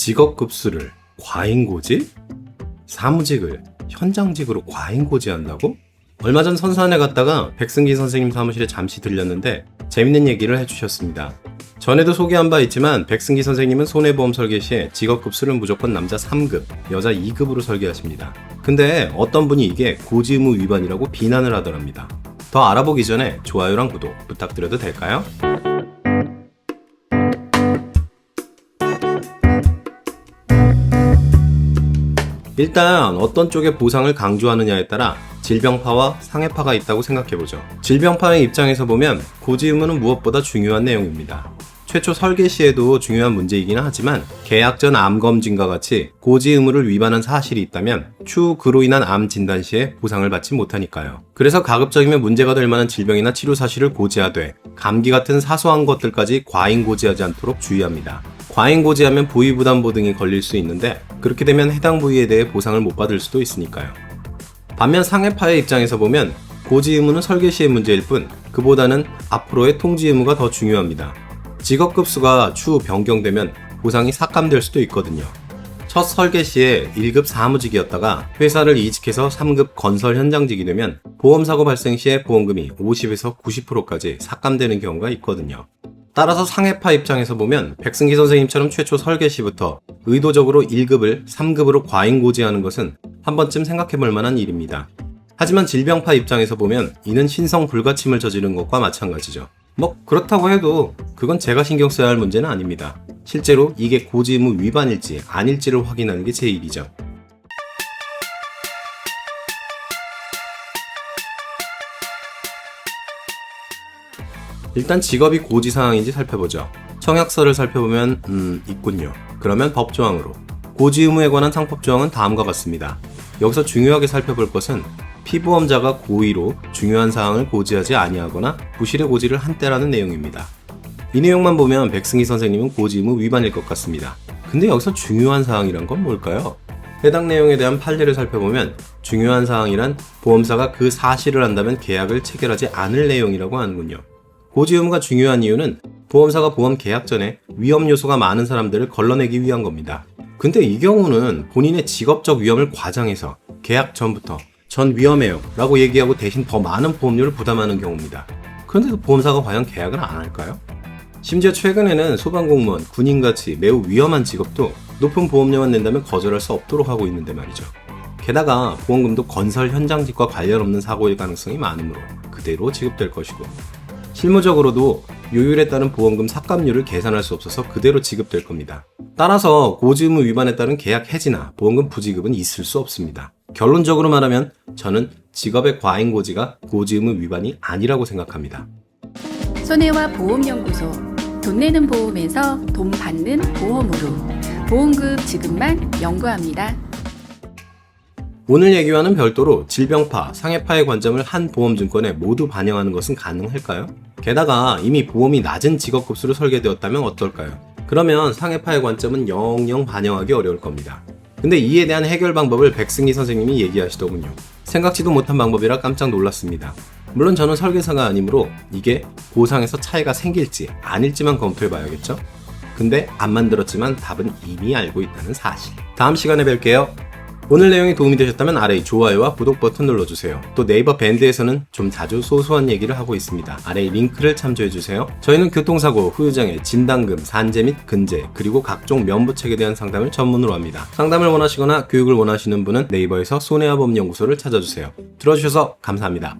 직업급수를 과잉고지? 사무직을 현장직으로 과잉고지한다고? 얼마 전 선산에 갔다가 백승기 선생님 사무실에 잠시 들렸는데 재밌는 얘기를 해주셨습니다. 전에도 소개한 바 있지만 백승기 선생님은 손해보험 설계 시에 직업급수를 무조건 남자 3급, 여자 2급으로 설계하십니다. 근데 어떤 분이 이게 고지 의무 위반이라고 비난을 하더랍니다. 더 알아보기 전에 좋아요랑 구독 부탁드려도 될까요? 일단 어떤 쪽의 보상을 강조하느냐에 따라 질병파와 상해파가 있다고 생각해보죠. 질병파의 입장에서 보면 고지 의무는 무엇보다 중요한 내용입니다. 최초 설계 시에도 중요한 문제이기는 하지만 계약 전 암 검진과 같이 고지 의무를 위반한 사실이 있다면 추후 그로 인한 암 진단 시에 보상을 받지 못하니까요. 그래서 가급적이면 문제가 될 만한 질병이나 치료 사실을 고지하되 감기 같은 사소한 것들까지 과잉 고지하지 않도록 주의합니다. 과잉 고지하면 부위 부담보 등이 걸릴 수 있는데 그렇게 되면 해당 부위에 대해 보상을 못 받을 수도 있으니까요. 반면 상해파의 입장에서 보면 고지 의무는 설계 시의 문제일 뿐 그보다는 앞으로의 통지 의무가 더 중요합니다. 직업급수가 추후 변경되면 보상이 삭감될 수도 있거든요. 첫 설계 시에 1급 사무직이었다가 회사를 이직해서 3급 건설 현장직이 되면 보험사고 발생 시에 보험금이 50에서 90%까지 삭감되는 경우가 있거든요. 따라서 상해파 입장에서 보면 백승기 선생님처럼 최초 설계 시부터 의도적으로 1급을 3급으로 과잉 고지하는 것은 한 번쯤 생각해 볼 만한 일입니다. 하지만 질병파 입장에서 보면 이는 신성 불가침을 저지른 것과 마찬가지죠. 뭐 그렇다고 해도 그건 제가 신경 써야 할 문제는 아닙니다. 실제로 이게 고지 의무 위반일지 아닐지를 확인하는 게 제 일이죠. 일단 직업이 고지사항인지 살펴보죠. 청약서를 살펴보면 음 있군요. 그러면 법조항으로 고지 의무에 관한 상법조항은 다음과 같습니다. 여기서 중요하게 살펴볼 것은 피보험자가 고의로 중요한 사항을 고지하지 아니하거나 부실의 고지를 한 때라는 내용입니다. 이 내용만 보면 백승희 선생님은 고지 의무 위반일 것 같습니다. 근데 여기서 중요한 사항이란 건 뭘까요? 해당 내용에 대한 판례를 살펴보면 중요한 사항이란 보험사가 그 사실을 한다면 계약을 체결하지 않을 내용이라고 하는군요. 고지 의무가 중요한 이유는 보험사가 보험 계약 전에 위험 요소가 많은 사람들을 걸러내기 위한 겁니다. 근데 이 경우는 본인의 직업적 위험을 과장해서 계약 전부터 전 위험해요 라고 얘기하고 대신 더 많은 보험료를 부담하는 경우입니다. 그런데도 보험사가 과연 계약을 안 할까요? 심지어 최근에는 소방공무원, 군인같이 매우 위험한 직업도 높은 보험료만 낸다면 거절할 수 없도록 하고 있는데 말이죠. 게다가 보험금도 건설 현장직과 관련 없는 사고일 가능성이 많으므로 그대로 지급될 것이고 실무적으로도 요율에 따른 보험금 삭감률을 계산할 수 없어서 그대로 지급될 겁니다. 따라서 고지 의무 위반에 따른 계약 해지나 보험금 부지급은 있을 수 없습니다. 결론적으로 말하면 저는 직업의 과잉 고지가 고지 의무 위반이 아니라고 생각합니다. 손해와 보험연구소 돈 내는 보험에서 돈 받는 보험으로 보험금 지급만 연구합니다. 오늘 얘기와는 별도로 질병파, 상해파의 관점을 한 보험증권에 모두 반영하는 것은 가능할까요? 게다가 이미 보험이 낮은 직업급수로 설계되었다면 어떨까요? 그러면 상해파의 관점은 영영 반영하기 어려울 겁니다. 근데 이에 대한 해결 방법을 백승희 선생님이 얘기하시더군요. 생각지도 못한 방법이라 깜짝 놀랐습니다. 물론 저는 설계사가 아니므로 이게 보상에서 차이가 생길지 아닐지만 검토해 봐야겠죠? 근데 안 만들었지만 답은 이미 알고 있다는 사실. 다음 시간에 뵐게요. 오늘 내용이 도움이 되셨다면 아래 좋아요와 구독 버튼 눌러주세요. 또 네이버 밴드에서는 좀 자주 소소한 얘기를 하고 있습니다. 아래 링크를 참조해주세요. 저희는 교통사고, 후유장애, 진단금, 산재 및 근재, 그리고 각종 면부책에 대한 상담을 전문으로 합니다. 상담을 원하시거나 교육을 원하시는 분은 네이버에서 손해와 법연구소를 찾아주세요. 들어주셔서 감사합니다.